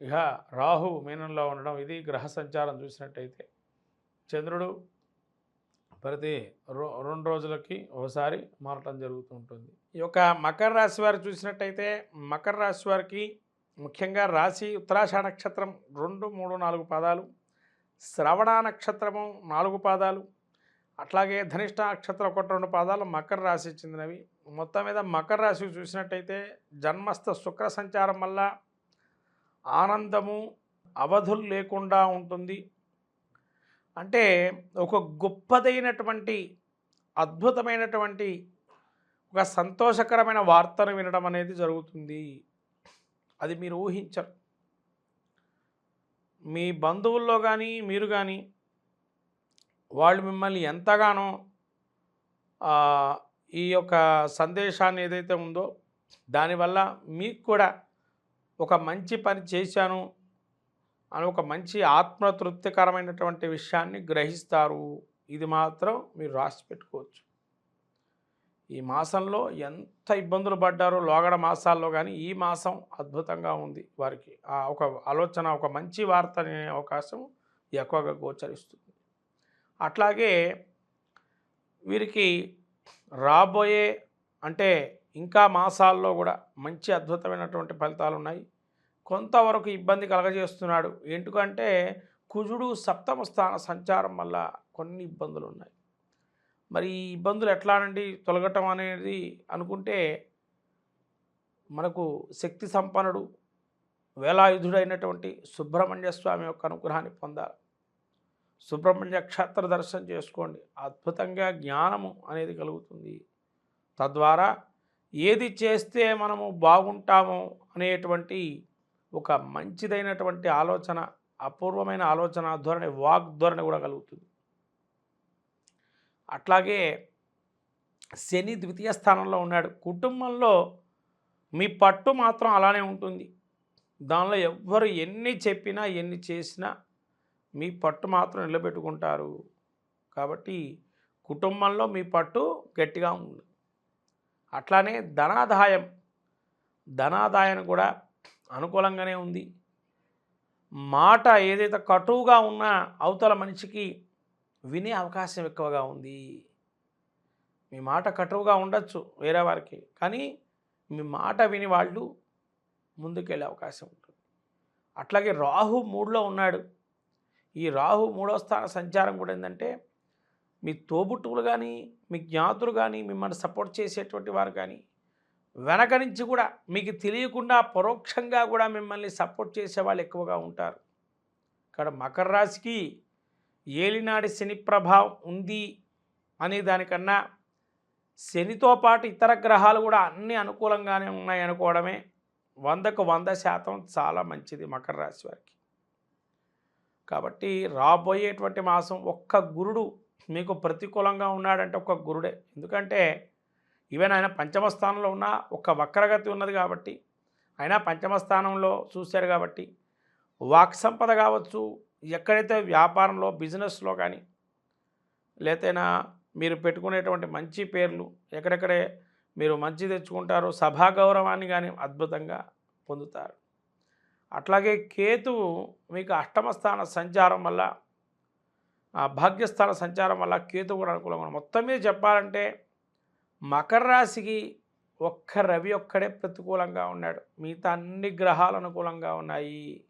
ఇక రాహు మీనంలో ఉండడం ఇది గ్రహ సంచారం చూసినట్టయితే. చంద్రుడు ప్రతి రో రెండు రోజులకి ఒకసారి మారటం జరుగుతూ ఉంటుంది. ఈ యొక్క మకర రాశి వారు చూసినట్టయితే మకర రాశి వారికి ముఖ్యంగా రాశి ఉత్తరాష నక్షత్రం రెండు మూడు నాలుగు పాదాలు శ్రవణ నక్షత్రము నాలుగు పాదాలు అట్లాగే ధనిష్ట నక్షత్రం ఒకటి రెండు పాదాలు మకర రాశి చెందినవి. మొత్తం మీద మకర రాశి చూసినట్టయితే జన్మస్థ శుక్ర సంచారం వల్ల ఆనందము అవధులు లేకుండా ఉంటుంది. అంటే ఒక గొప్పదైనటువంటి అద్భుతమైనటువంటి ఒక సంతోషకరమైన వార్తను వినడం అనేది జరుగుతుంది. అది మీరు ఊహించరు. మీ బంధువుల్లో కానీ మీరు కానీ వాళ్ళు మిమ్మల్ని ఎంతగానో ఈ యొక్క సందేశాన్ని ఏదైతే ఉందో దానివల్ల మీకు కూడా ఒక మంచి పని చేశాను అని ఒక మంచి ఆత్మతృప్తికరమైనటువంటి విషయాన్ని గ్రహిస్తారు. ఇది మాత్రం మీరు రాసి పెట్టుకోవచ్చు. ఈ మాసంలో ఎంత ఇబ్బందులు పడ్డారో లోగడ మాసాల్లో కానీ ఈ మాసం అద్భుతంగా ఉంది వారికి. ఆ ఒక ఆలోచన ఒక మంచి వార్త అనే అవకాశం ఎక్కువగా గోచరిస్తుంది. అట్లాగే వీరికి రాబోయే అంటే ఇంకా మాసాల్లో కూడా మంచి అద్భుతమైనటువంటి ఫలితాలు ఉన్నాయి. కొంతవరకు ఇబ్బంది కలగజేస్తున్నాడు. ఎందుకంటే కుజుడు సప్తమ స్థాన సంచారం వల్ల కొన్ని ఇబ్బందులు ఉన్నాయి. మరి ఈ ఇబ్బందులు ఎట్లానండి? తొలగటం అనేది అనుకుంటే మనకు శక్తి సంపన్నుడు వేలాయుధుడైనటువంటి సుబ్రహ్మణ్య స్వామి యొక్క అనుగ్రహాన్ని పొందాలి. సుబ్రహ్మణ్య క్షేత్ర దర్శనం చేసుకోండి. అద్భుతంగా జ్ఞానము అనేది కలుగుతుంది. తద్వారా ఏది చేస్తే మనము బాగుంటాము అనేటువంటి ఒక మంచిదైనటువంటి ఆలోచన అపూర్వమైన ఆలోచన ధోరణి వాగ్ధోరణి కూడా కలుగుతుంది. అట్లాగే శని ద్వితీయ స్థానంలో ఉన్నాడు. కుటుంబంలో మీ పట్టు మాత్రం అలానే ఉంటుంది. దానిలో ఎవ్వరు ఎన్ని చెప్పినా ఎన్ని చేసినా మీ పట్టు మాత్రం నిలబెట్టుకుంటారు. కాబట్టి కుటుంబంలో మీ పట్టు గట్టిగా ఉంది. అట్లానే ధనాదాయం. ధనాదాయం కూడా అనుకూలంగానే ఉంది. మాట ఏదైతే కటువుగా ఉన్నా అవతల మనిషికి వినే అవకాశం ఎక్కువగా ఉంది. మీ మాట కటువుగా ఉండొచ్చు వేరే వారికి. కానీ మీ మాట విని వాళ్ళు ముందుకెళ్ళే అవకాశం ఉంటుంది. అట్లాగే రాహు మూడులో ఉన్నాడు. ఈ రాహు మూడో స్థాన సంచారం కూడా ఏంటంటే మీ తోబుట్టువులు కానీ మీ జ్ఞాతులు కానీ మిమ్మల్ని సపోర్ట్ చేసేటువంటి వారు కానీ వెనక నుంచి కూడా మీకు తెలియకుండా పరోక్షంగా కూడా మిమ్మల్ని సపోర్ట్ చేసే వాళ్ళు ఎక్కువగా ఉంటారు. ఇక్కడ మకర రాశికి ఏలినాడి శని ప్రభావం ఉంది అనే దానికన్నా శనితో పాటు ఇతర గ్రహాలు కూడా అన్నీ అనుకూలంగానే ఉన్నాయి అనుకోవడమే. వందకు వంద శాతం చాలా మంచిది మకర రాశి వారికి. కాబట్టి రాబోయేటువంటి మాసం ఒక్క గురుడు మీకు ప్రతికూలంగా ఉన్నాడంటే ఒక గురుడే. ఎందుకంటే ఈవెన్ ఆయన పంచమ స్థానంలో ఉన్న ఒక వక్రగతి ఉన్నది కాబట్టి ఆయన పంచమ స్థానంలో చూశారు కాబట్టి వాక్ సంపద కావచ్చు ఎక్కడైతే వ్యాపారంలో బిజినెస్లో కానీ లేతేనా మీరు పెట్టుకునేటువంటి మంచి పేర్లు ఎక్కడెక్కడే మీరు మంచి తెచ్చుకుంటారో సభా గౌరవాన్ని కానీ అద్భుతంగా పొందుతారు. అట్లాగే కేతువు మీకు అష్టమ స్థాన సంచారం వల్ల భాగ్యస్థాన సంచారం వల్ల కేతు కూడా అనుకూలంగా మొత్తం మీద చెప్పాలంటే మకర రాశికి ఒక్క రవి ఒక్కడే ప్రతికూలంగా ఉన్నాడు. మిగతా అన్ని గ్రహాలు అనుకూలంగా ఉన్నాయి.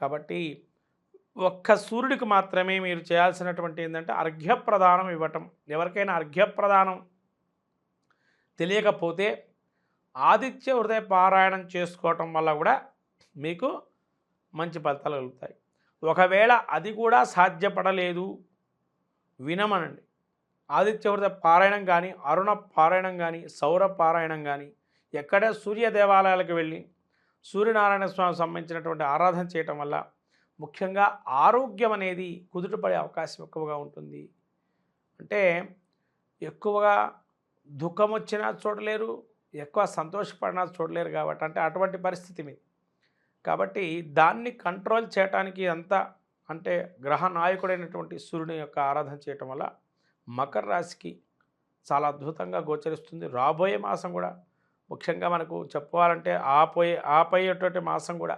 కాబట్టి ఒక్క సూర్యుడికి మాత్రమే మీరు చేయాల్సినటువంటి ఏంటంటే అర్ఘ్యప్రదానం ఇవ్వటం. ఎవరికైనా అర్ఘ్యప్రదానం తెలియకపోతే ఆదిత్య హృదయ పారాయణం చేసుకోవటం వల్ల కూడా మీకు మంచి ఫలితాలు కలుగుతాయి. ఒకవేళ అది కూడా సాధ్యపడలేదు వినమనండి. ఆదిత్యవృత పారాయణం కానీ అరుణ పారాయణం కానీ సౌర పారాయణం కానీ ఎక్కడ సూర్య దేవాలయాలకు వెళ్ళి సూర్యనారాయణ స్వామి సంబంధించినటువంటి ఆరాధన చేయటం వల్ల ముఖ్యంగా ఆరోగ్యం అనేది కుదుటపడే అవకాశం ఎక్కువగా ఉంటుంది. అంటే ఎక్కువగా దుఃఖం వచ్చినా చూడలేరు ఎక్కువ సంతోషపడినా చూడలేరు కాబట్టి అంటే అటువంటి పరిస్థితి మీద. కాబట్టి దాన్ని కంట్రోల్ చేయటానికి అంత అంటే గ్రహ నాయకుడైనటువంటి సూర్యుని యొక్క ఆరాధన చేయటం వల్ల మకర రాశికి చాలా అద్భుతంగా గోచరిస్తుంది. రాబోయే మాసం కూడా ముఖ్యంగా మనకు చెప్పుకోవాలంటే ఆపోయే ఆపోయేటువంటి మాసం కూడా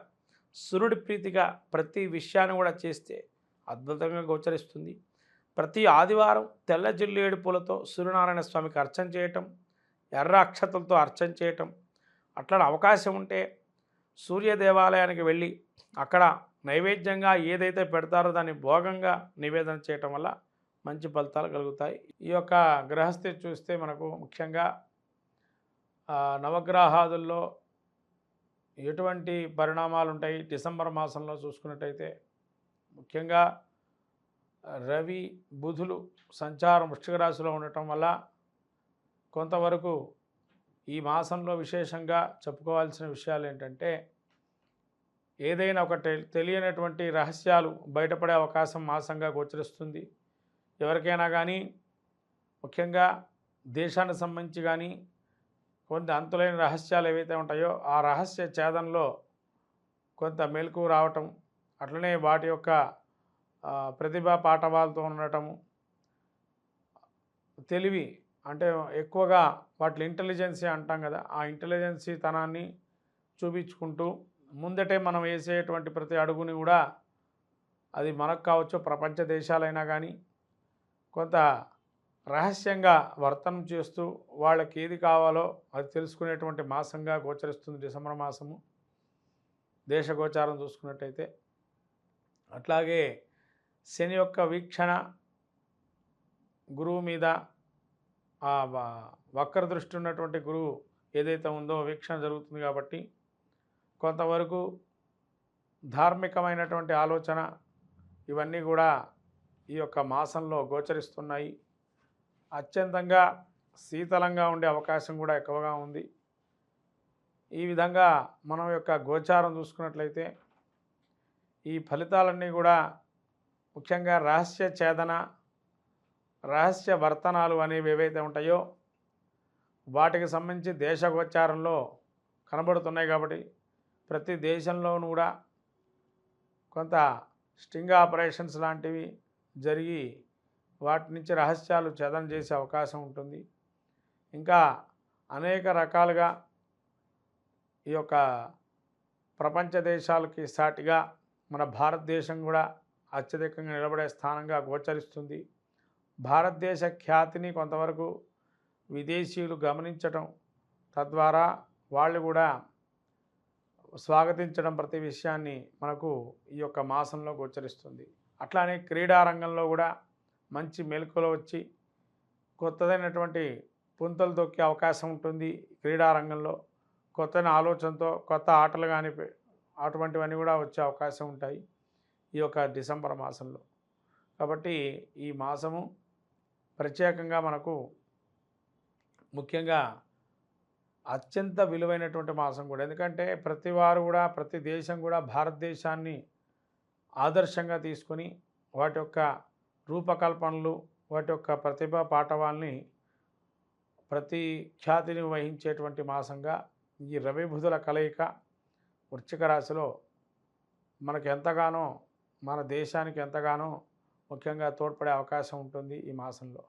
సూర్యుడి ప్రీతిగా ప్రతి విషయాన్ని కూడా చేస్తే అద్భుతంగా గోచరిస్తుంది. ప్రతి ఆదివారం తెల్ల జిల్లేడు పూలతో సూర్యనారాయణ స్వామికి అర్చన చేయటం ఎర్ర అక్షతలతో అర్చన చేయటం అట్లా అవకాశం ఉంటే సూర్య దేవాలయానికి వెళ్ళి అక్కడ నైవేద్యంగా ఏదైతే పెడతారో దాన్ని భోగంగా నివేదన చేయటం వల్ల మంచి ఫలితాలు కలుగుతాయి. ఈ యొక్క గ్రహస్థితి చూస్తే మనకు ముఖ్యంగా నవగ్రహాదుల్లో ఎటువంటి పరిణామాలు ఉంటాయి డిసెంబర్ మాసంలో చూసుకున్నట్టయితే ముఖ్యంగా రవి బుధులు సంచారం వృష్టిక రాశిలో ఉండటం వల్ల కొంతవరకు ఈ మాసంలో విశేషంగా చెప్పుకోవాల్సిన విషయాలు ఏంటంటే ఏదైనా ఒక తెలియనటువంటి రహస్యాలు బయటపడే అవకాశం మాసంగా గోచరిస్తుంది. ఎవరికైనా కానీ ముఖ్యంగా దేశానికి సంబంధించి కానీ కొంత అంతులైన రహస్యాలు ఏవైతే ఉంటాయో ఆ రహస్య ఛేదంలో కొంత మెలకు రావటం అట్లనే వాటి యొక్క ప్రతిభ ప్రతిభా పాఠవాలతో ఉండటము తెలివి అంటే ఎక్కువగా వాటి ఇంటెలిజెన్సీ అంటాం కదా ఆ ఇంటెలిజెన్సీ తనాన్ని చూపించుకుంటూ ముందటే మనం వేసేటువంటి ప్రతి అడుగుని కూడా అది మనకు కావచ్చు ప్రపంచ దేశాలైనా కానీ కొంత రహస్యంగా వర్తనం చేస్తూ వాళ్ళకి ఏది కావాలో అది తెలుసుకునేటువంటి మాసంగా గోచరిస్తుంది డిసెంబర్ మాసము. దేశ గోచారం చూసుకున్నట్టయితే అట్లాగే శని యొక్క వీక్షణ గురువు మీద ఆ వ- వక్ర దృష్టి ఉన్నటువంటి గురువు ఏదైతే ఉందో వీక్షణ జరుగుతుంది కాబట్టి కొంతవరకు ధార్మికమైనటువంటి ఆలోచన ఇవన్నీ కూడా ఈ యొక్క మాసంలో గోచరిస్తున్నాయి. అత్యంతంగా శీతలంగా ఉండే అవకాశం కూడా ఎక్కువగా ఉంది. ఈ విధంగా మనం యొక్క గోచారం చూసుకున్నట్లయితే ఈ ఫలితాలన్నీ కూడా ముఖ్యంగా రహస్య ఛేదన రహస్య వర్తనాలు అనేవి ఏవైతే ఉంటాయో వాటికి సంబంధించి దేశగోచారంలో కనబడుతున్నాయి కాబట్టి ప్రతి దేశంలోనూ కూడా కొంత స్టింగ్ ఆపరేషన్స్ లాంటివి జరిగి వాటి నుంచి రహస్యాలు ఛేదన చేసే అవకాశం ఉంటుంది. ఇంకా అనేక రకాలుగా ఈ యొక్క ప్రపంచ దేశాలకి సాటిగా మన భారతదేశం కూడా అత్యధికంగా నిలబడే స్థానంగా గోచరిస్తుంది. భారతదేశ ఖ్యాతిని కొంతవరకు విదేశీయులు గమనించటం తద్వారా వాళ్ళు కూడా స్వాగతించడం ప్రతి విషయాన్ని మనకు ఈ యొక్క మాసంలో గోచరిస్తుంది అట్లానే క్రీడారంగంలో కూడా మంచి మెలకులు వచ్చి కొత్తదైనటువంటి పుంతలు తొక్కే అవకాశం ఉంటుంది క్రీడారంగంలో. కొత్త ఆలోచనతో కొత్త ఆటలు కానీ అటువంటివన్నీ కూడా వచ్చే అవకాశం ఉంటాయి ఈ యొక్క డిసెంబర్ మాసంలో. కాబట్టి ఈ మాసము ప్రత్యేకంగా మనకు ముఖ్యంగా అత్యంత విలువైనటువంటి మాసం కూడా. ఎందుకంటే ప్రతి వారు కూడా ప్రతి దేశం కూడా భారతదేశాన్ని ఆదర్శంగా తీసుకొని వాటి యొక్క రూపకల్పనలు వాటి యొక్క ప్రతిభా పాఠవాల్ని ప్రతి ఖ్యాతిని వహించేటువంటి మాసంగా ఈ రవిభుధుల కలయిక వృశ్చిక రాశిలో మనకు ఎంతగానో మన దేశానికి ఎంతగానో ముఖ్యంగా తోడ్పడే అవకాశం ఉంటుంది ఈ మాసంలో.